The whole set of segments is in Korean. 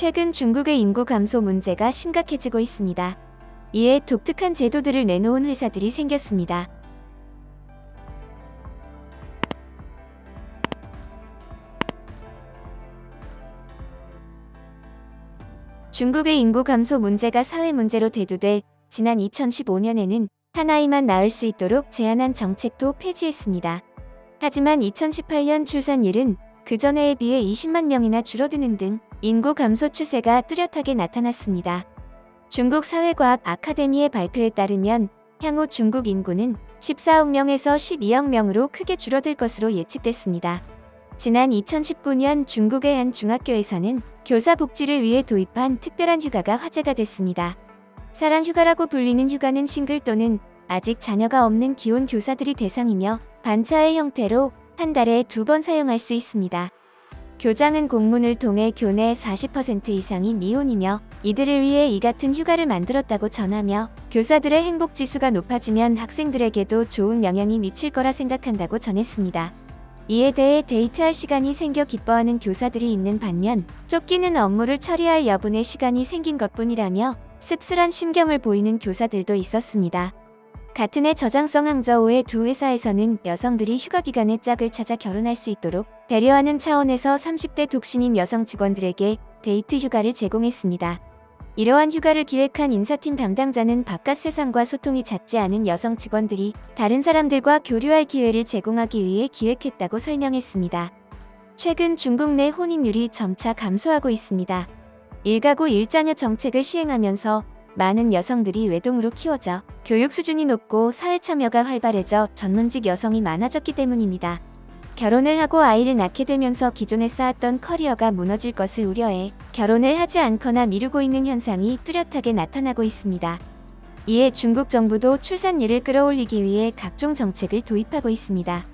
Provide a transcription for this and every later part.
최근 중국의 인구 감소 문제가 심각해지고 있습니다. 이에 독특한 제도들을 내놓은 회사들이 생겼습니다. 중국의 인구 감소 문제가 사회 문제로 대두돼 지난 2015년에는 한 아이만 낳을 수 있도록 제한한 정책도 폐지했습니다. 하지만 2018년 출산율은 그 전해에 비해 20만 명이나 줄어드는 등 인구 감소 추세가 뚜렷하게 나타났습니다. 중국 사회과학 아카데미의 발표에 따르면 향후 중국 인구는 14억 명에서 12억 명으로 크게 줄어들 것으로 예측됐습니다. 지난 2019년 중국의 한 중학교에서는 교사 복지를 위해 도입한 특별한 휴가가 화제가 됐습니다. 사랑 휴가라고 불리는 휴가는 싱글 또는 아직 자녀가 없는 기혼 교사들이 대상이며 반차의 형태로 한 달에 두 번 사용할 수 있습니다. 교장은 공문을 통해 교내 40% 이상이 미혼이며 이들을 위해 이 같은 휴가를 만들었다고 전하며 교사들의 행복 지수가 높아지면 학생들에게도 좋은 영향이 미칠 거라 생각한다고 전했습니다. 이에 대해 데이트할 시간이 생겨 기뻐하는 교사들이 있는 반면 쫓기는 업무를 처리할 여분의 시간이 생긴 것뿐이라며 씁쓸한 심경을 보이는 교사들도 있었습니다. 같은 해 저장성 항저우의 두 회사에서는 여성들이 휴가 기간에 짝을 찾아 결혼할 수 있도록 배려하는 차원에서 30대 독신인 여성 직원들에게 데이트 휴가를 제공했습니다. 이러한 휴가를 기획한 인사팀 담당자는 바깥 세상과 소통이 잦지 않은 여성 직원들이 다른 사람들과 교류할 기회를 제공하기 위해 기획했다고 설명했습니다. 최근 중국 내 혼인율이 점차 감소하고 있습니다. 일가구 일자녀 정책을 시행하면서 많은 여성들이 외동으로 키워져 교육 수준이 높고 사회 참여가 활발해져 전문직 여성이 많아졌기 때문입니다. 결혼을 하고 아이를 낳게 되면서 기존에 쌓았던 커리어가 무너질 것을 우려해 결혼을 하지 않거나 미루고 있는 현상이 뚜렷하게 나타나고 있습니다. 이에 중국 정부도 출산율을 끌어올리기 위해 각종 정책을 도입하고 있습니다.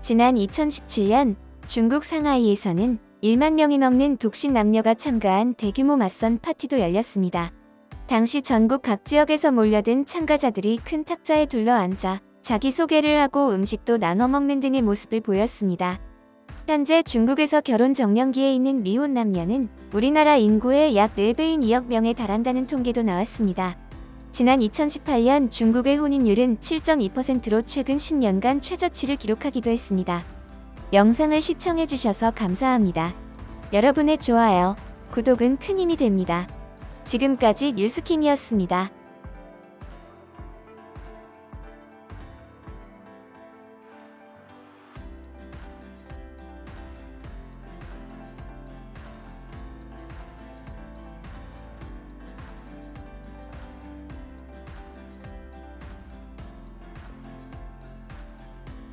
지난 2017년 중국 상하이에서는 1만 명이 넘는 독신 남녀가 참가한 대규모 맞선 파티도 열렸습니다. 당시 전국 각 지역에서 몰려든 참가자들이 큰 탁자에 둘러앉아 자기소개를 하고 음식도 나눠 먹는 등의 모습을 보였습니다. 현재 중국에서 결혼 정년기에 있는 미혼 남녀는 우리나라 인구의 약 4배인 2억 명에 달한다는 통계도 나왔습니다. 지난 2018년 중국의 혼인율은 7.2%로 최근 10년간 최저치를 기록하기도 했습니다. 영상을 시청해주셔서 감사합니다. 여러분의 좋아요, 구독은 큰 힘이 됩니다. 지금까지 뉴스킹이었습니다.